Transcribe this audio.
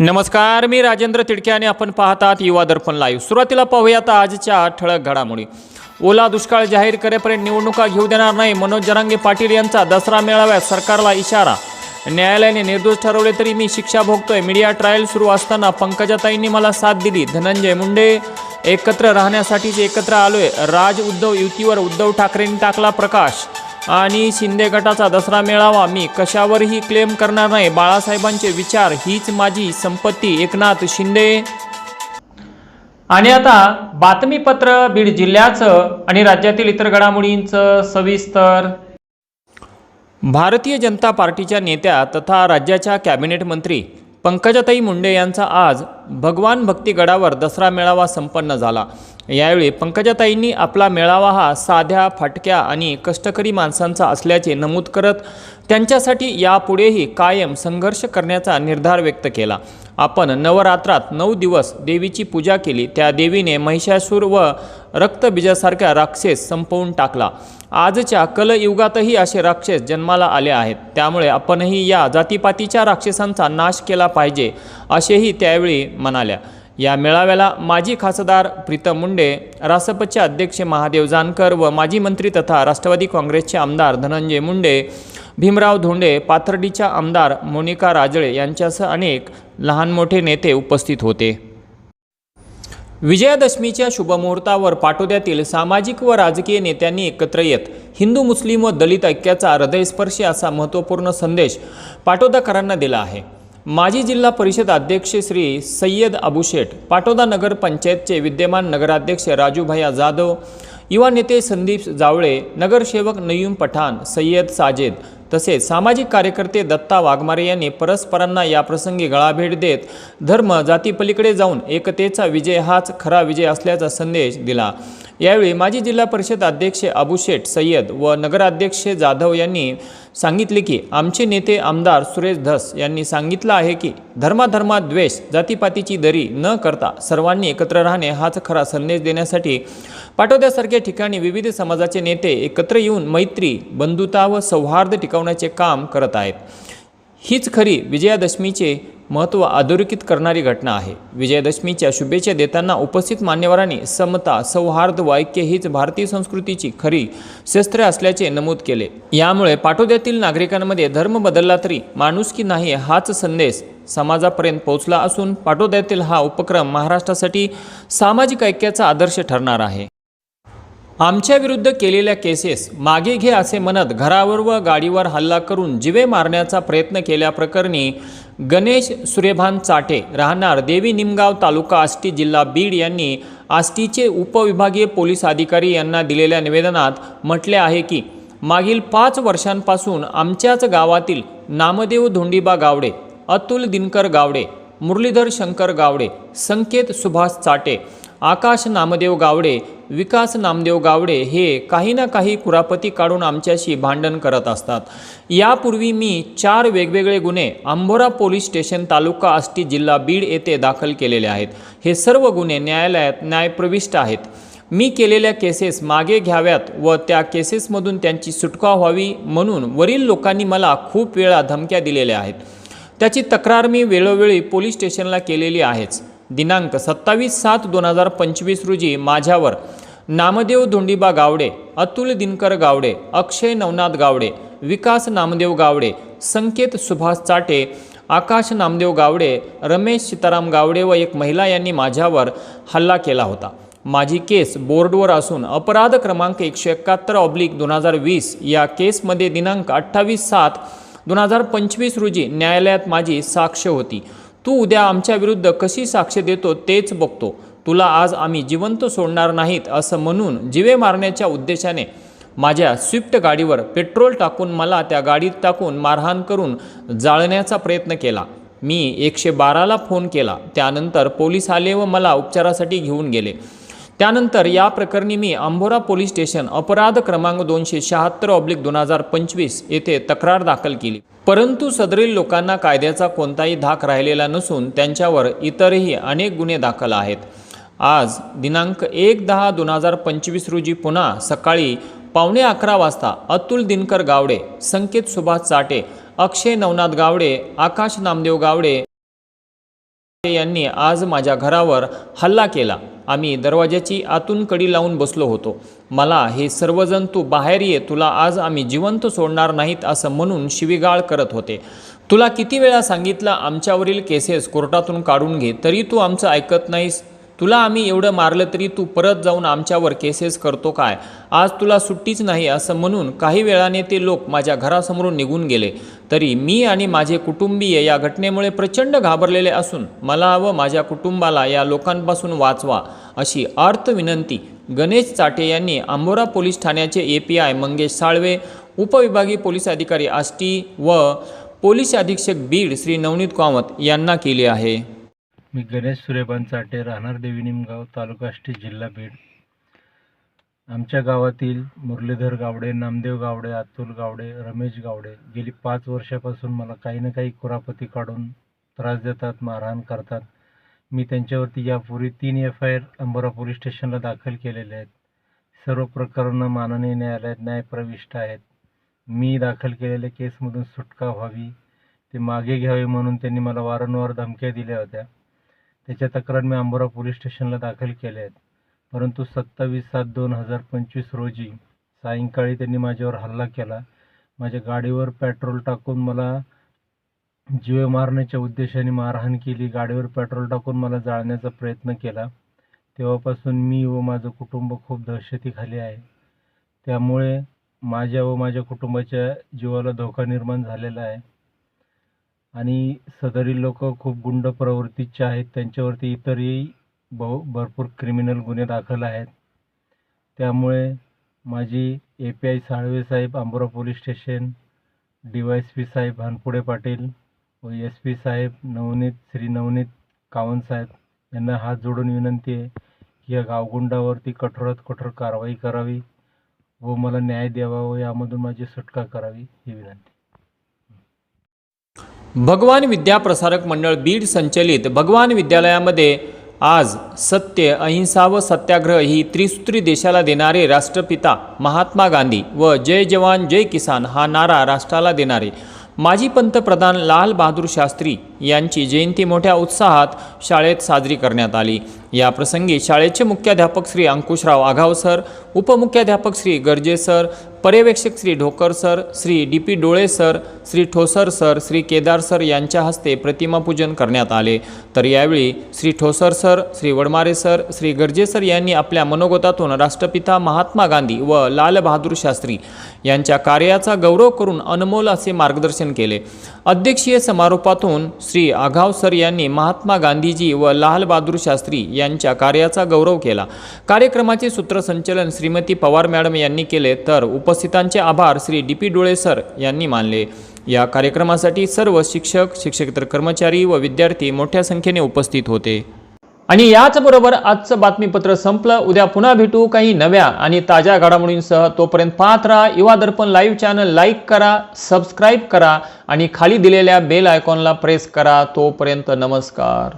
नमस्कार मी राजेंद्र तिडके आणि आपण पाहतात युवा दर्पण लाईव्ह सुरुवातीला पाहूयात आजच्या ठळक घडामोडी. ओला दुष्काळ जाहीर करेपर्यंत निवडणुका घेऊ देणार नाही मनोज जरांगे पाटील यांचा दसरा मेळाव्यात सरकारला इशारा. न्यायालयाने निर्दोष ठरवले तरी मी शिक्षा भोगतोय. मीडिया ट्रायल सुरू असताना पंकजाताईंनी मला साथ दिली. धनंजय मुंडे एकत्र राहण्यासाठीच एकत्र आलोय. राज उद्धव युतीवर उद्धव ठाकरेंनी टाकला प्रकाश. आणि शिंदे गटाचा दसरा मेळावा. मी कशावरही क्लेम करणार नाही. बाळासाहेबांचे विचार हीच माझी संपत्ती. एकनाथ शिंदे. आणि आता बातमीपत्र बीड जिल्ह्याचं आणि राज्यातील इतर घडामोडींचं सविस्तर. भारतीय जनता पार्टीच्या नेत्या तथा राज्याच्या कॅबिनेट मंत्री पंकजाताई मुंडे यांचा आज भगवान भक्तीगडावर दसरा मेळावा संपन्न झाला. यावेळी पंकजाताईंनी आपला मेळावा हा साध्या फाटक्या आणि कष्टकरी माणसांचा असल्याचे नमूद करत त्यांच्यासाठी यापुढेही कायम संघर्ष करण्याचा निर्धार व्यक्त केला. आपण नवरात्रात नऊ दिवस देवीची पूजा केली. त्या देवीने महिषासूर व रक्तबीजासारख्या राक्षस संपवून टाकला. आजच्या कलयुगातही असे राक्षस जन्माला आले आहेत. त्यामुळे आपणही या जातीपातीच्या राक्षसांचा नाश केला पाहिजे. असेही त्यावेळी म्हणाल्या. या मेळाव्याला माजी खासदार प्रीतम मुंडे रासपचे अध्यक्ष महादेव जानकर व माजी मंत्री तथा राष्ट्रवादी काँग्रेसचे आमदार धनंजय मुंडे भीमराव धोंडे पाथर्डीच्या आमदार मोनिका राजळे यांच्यासह अनेक लहान मोठे नेते उपस्थित होते. विजयादशमीच्या शुभमुहूर्तावर पाटोद्यातील सामाजिक व राजकीय नेत्यांनी एकत्र येत हिंदू मुस्लिम व दलित ऐक्याचा हृदयस्पर्शी असा महत्त्वपूर्ण संदेश पाटोदाकरांना दिला आहे. माजी जिल्हा परिषद अध्यक्ष श्री सय्यद अबू शेठ पाटोदा नगर पंचायतचे विद्यमान नगराध्यक्ष राजूभाया जाधव युवा नेते संदीप जावळे नगरसेवक नयूम पठाण सय्यद साजेद तसेच सामाजिक कार्यकर्ते दत्ता वाघमारे यांनी परस्परांना याप्रसंगी गळाभेट देत धर्म जातीपलीकडे जाऊन एकतेचा विजय हाच खरा विजय असल्याचा संदेश दिला. यावेळी माजी जिल्हा परिषद अध्यक्ष अबू शेठ सय्यद व नगराध्यक्ष जाधव यांनी सांगितले की आमचे नेते आमदार सुरेश धस यांनी सांगितलं आहे की धर्माधर्मात द्वेष जातीपातीची दरी न करता सर्वांनी एकत्र राहणे हाच खरा संदेश देण्यासाठी पाटोद्यासारख्या ठिकाणी विविध समाजाचे नेते एकत्र येऊन मैत्री बंधुता व सौहार्द शिकवण्याचे काम करत आहेत. हीच खरी विजयादशमीचे महत्त्व अधोरेखित करणारी घटना आहे. विजयादशमीच्या शुभेच्छा देताना उपस्थित मान्यवरांनी समता सौहार्द व ऐक्य हीच भारतीय संस्कृतीची खरी शस्त्रे असल्याचे नमूद केले. यामुळे पाठोद्यातील नागरिकांमध्ये धर्म बदलला तरी माणूस की नाही हाच संदेश समाजापर्यंत पोहोचला असून पाठोद्यातील हा उपक्रम महाराष्ट्रासाठी सामाजिक ऐक्याचा आदर्श ठरणार आहे. आमच्या विरुद्ध केलेल्या केसेस मागे घे असे म्हणत घरावर व गाडीवर हल्ला करून जिवे मारण्याचा प्रयत्न केल्याप्रकरणी गणेश सुरेभान चाटे राहणार देवी निमगाव तालुका आष्टी जिल्हा बीड यांनी आष्टीचे उपविभागीय पोलीस अधिकारी यांना दिलेल्या निवेदनात म्हटले आहे की मागील पाच वर्षांपासून आमच्याच गावातील नामदेव धोंडीबा गावडे अतुल दिनकर गावडे मुरलीधर शंकर गावडे संकेत सुभाष चाटे आकाश नामदेव गावडे विकास नामदेव गावडे हे काही ना काही कुरापती काढून आमच्याशी भांडण करत असतात. यापूर्वी मी चार वेगवेगळे गुन्हे आंबोरा पोलीस स्टेशन तालुका आष्टी जिल्हा बीड येथे दाखल केलेले आहेत. हे सर्व गुन्हे न्यायालयात न्यायप्रविष्ट आहेत. मी केलेल्या केसेस मागे घ्याव्यात व त्या केसेसमधून त्यांची सुटका व्हावी म्हणून वरील लोकांनी मला खूप वेळा धमक्या दिलेल्या आहेत. त्याची तक्रार मी वेळोवेळी पोलीस स्टेशनला केलेली आहेच. दिनांक सत्तावीस सात दोन हजार पंचवीस रोजी माझ्यावर नामदेव धोंडीबा गावडे अतुल दिनकर गावडे अक्षय नवनाथ गावडे विकास नामदेव गावडे संकेत सुभाष चाटे आकाश नामदेव गावडे रमेश सीताराम गावडे व एक महिला यांनी माझ्यावर हल्ला केला होता. माझी केस बोर्डवर असून अपराध क्रमांक एकशे एकाहत्तर ऑब्लिक दोन हजार वीस या केसमध्ये दिनांक अठ्ठावीस सात दोन हजार पंचवीस रोजी न्यायालयात माझी साक्ष होती. तू उद्या आमच्या विरुद्ध कशी साक्ष देतो तेच बघतो. तुला आज आम्ही जिवंत सोडणार नाहीत असं म्हणून जिवे मारण्याच्या उद्देशाने माझ्या स्विफ्ट गाडीवर पेट्रोल टाकून मला त्या गाडीत टाकून मारहाण करून जाळण्याचा प्रयत्न केला. मी एकशे बाराला फोन केला. त्यानंतर पोलीस आले व मला उपचारासाठी घेऊन गेले. त्यानंतर या प्रकरणी मी अंबोरा पोलीस स्टेशन अपराध क्रमांक दोनशे शहात्तर ऑब्लिक दोन हजार पंचवीस येथे तक्रार दाखल केली. परंतु सदरील लोकांना कायद्याचा कोणताही धाक राहिलेला नसून त्यांच्यावर इतरही अनेक गुन्हे दाखल आहेत. आज दिनांक एक दहा दोन हजार पंचवीस रोजी पुन्हा सकाळी पावणे अकरा वाजता अतुल दिनकर गावडे संकेत सुभाष चाटे अक्षय नवनाथ गावडे आकाश नामदेव गावडे यांनी आज माझ्या घरावर हल्ला केला. आम्ही दरवाज्याची आतून कडी लावून बसलो होतो. मला हे सर्वजण तू बाहेर ये तुला आज आम्ही जिवंत सोडणार नाहीत असं म्हणून शिवीगाळ करत होते. तुला किती वेळा सांगितलं आमच्यावरील केसेस कोर्टातून काढून घे तरी तू आमचं ऐकत नाहीस? तुला आम्ही एवढं मारलं तरी तू परत जाऊन आमच्यावर केसेस करतो काय? आज तुला सुट्टीच नाही असं म्हणून काही वेळाने ते लोक माझ्या घरासमोरून निघून गेले. तरी मी आणि माझे कुटुंबीय या घटनेमुळे प्रचंड घाबरलेले असून मला व माझ्या कुटुंबाला या लोकांपासून वाचवा अशी अर्थ विनंती गणेश चाटे यांनी आंबोरा पोलीस ठाण्याचे A P I Mangesh Salve उपविभागीय पोलीस अधिकारी आष्टी व पोलीस अधीक्षक बीड श्री नवनीत कामत यांना केली आहे. मी गणेश सूर्यबान चाटे राहणार देवी निमगाव तालुका आष्टी जिल्हा बीड. आमच्या गावातील मुरलीधर गावडे नामदेव गावडे अतुल गावडे रमेश गावडे गेली पाच वर्षापासून मला काही ना काही कुरापती काढून त्रास देतात मारहाण करतात. मी त्यांच्यावरती यापूर्वी तीन F I R Ambora police स्टेशनला दाखल केलेले आहेत. सर्व प्रकरणं माननीय न्यायालयात न्यायप्रविष्ट आहेत. मी दाखल केलेल्या केसमधून सुटका व्हावी ते मागे घ्यावे म्हणून त्यांनी मला वारंवार धमक्या दिल्या होत्या. त्याच्या तक्रार मी अंबोरा पोलीस स्टेशनला दाखल केल्या आहेत. परंतु सत्तावीस सात दोन हजार पंचवीस रोजी सायंकाळी त्यांनी माझ्यावर हल्ला केला. माझ्या गाडीवर पेट्रोल टाकून मला जीवे मारण्याच्या उद्देशाने मारहाण केली. गाडीवर पेट्रोल टाकून मला जाळण्याचा प्रयत्न केला. तेव्हापासून मी व माझं कुटुंब खूप दहशतीखाली आहे. त्यामुळे माझ्या व माझ्या कुटुंबाच्या जीवाला धोका निर्माण झालेला आहे. आणि सदरील लोक खूप गुंड प्रवृत्तीचे आहेत. त्यांच्यावरती इतरही बहु भरपूर क्रिमिनल गुन्हे दाखल आहेत. त्यामुळे माझी A P I Salve Saheb Ambora police station D Y S P साहेब भानपुडे पाटील व एस पी साहेब नवनीत श्री नवनीत कावन साहेब यांना हात जोडून विनंती आहे की या गावगुंडावरती कठोरात कठोर कारवाई करावी व मला न्याय द्यावा व यामधून माझी सुटका करावी ही विनंती. भगवान विद्याप्रसारक मंडळ बीड संचलित भगवान विद्यालयामध्ये आज सत्य अहिंसा व सत्याग्रह ही त्रिसूत्री देशाला देणारे राष्ट्रपिता महात्मा गांधी व जय जवान जय किसान हा नारा राष्ट्राला देणारे. माजी पंतप्रधान लाल बहादूर शास्त्री यांची जयंती मोठ्या उत्साहात शाळेत साजरी करण्यात आली. या प्रसंगी शाळेचे मुख्याध्यापक श्री अंकुशराव आघाव सर उपमुख्याध्यापक श्री गर्जे सर पर्यवेक्षक Shri Dhokar sir Shri D P Dole sir Shri Thosar sir Shri Kedar sir यांच्या हस्ते प्रतिमापूजन करण्यात आले. तर यावेळी Shri Thosar sir Shri Wadmare sir Shri Garje sir यांनी आपल्या मनोगतातून राष्ट्रपिता महात्मा गांधी व लाल बहादूर शास्त्री यांच्या कार्याचा गौरव करून अनमोल असे मार्गदर्शन केले. अध्यक्षीय समारोपातून श्री आघाव सर यांनी महात्मा गांधीजी व लाल बहादूर शास्त्री यांच्या कार्याचा गौरव केला. कार्यक्रमाचे सूत्रसंचलन श्रीमती पवार मॅडम यांनी केले तर उप उपस्थितांचे आभार Shri D P Dole sir यांनी मानले. या कार्यक्रमासाठी सर्व शिक्षक शिक्षकेतर कर्मचारी व विद्यार्थी मोठ्या संख्येने उपस्थित होते. आणि याचबरोबर आजचं बातमीपत्र संपलं. उद्या पुन्हा भेटू काही नव्या आणि ताज्या घडामोडींसह. तोपर्यंत पाहत राहा Yuva Darpan live channel. Like करा सबस्क्राईब करा आणि खाली दिलेल्या बेल आयकॉनला प्रेस करा. तोपर्यंत नमस्कार.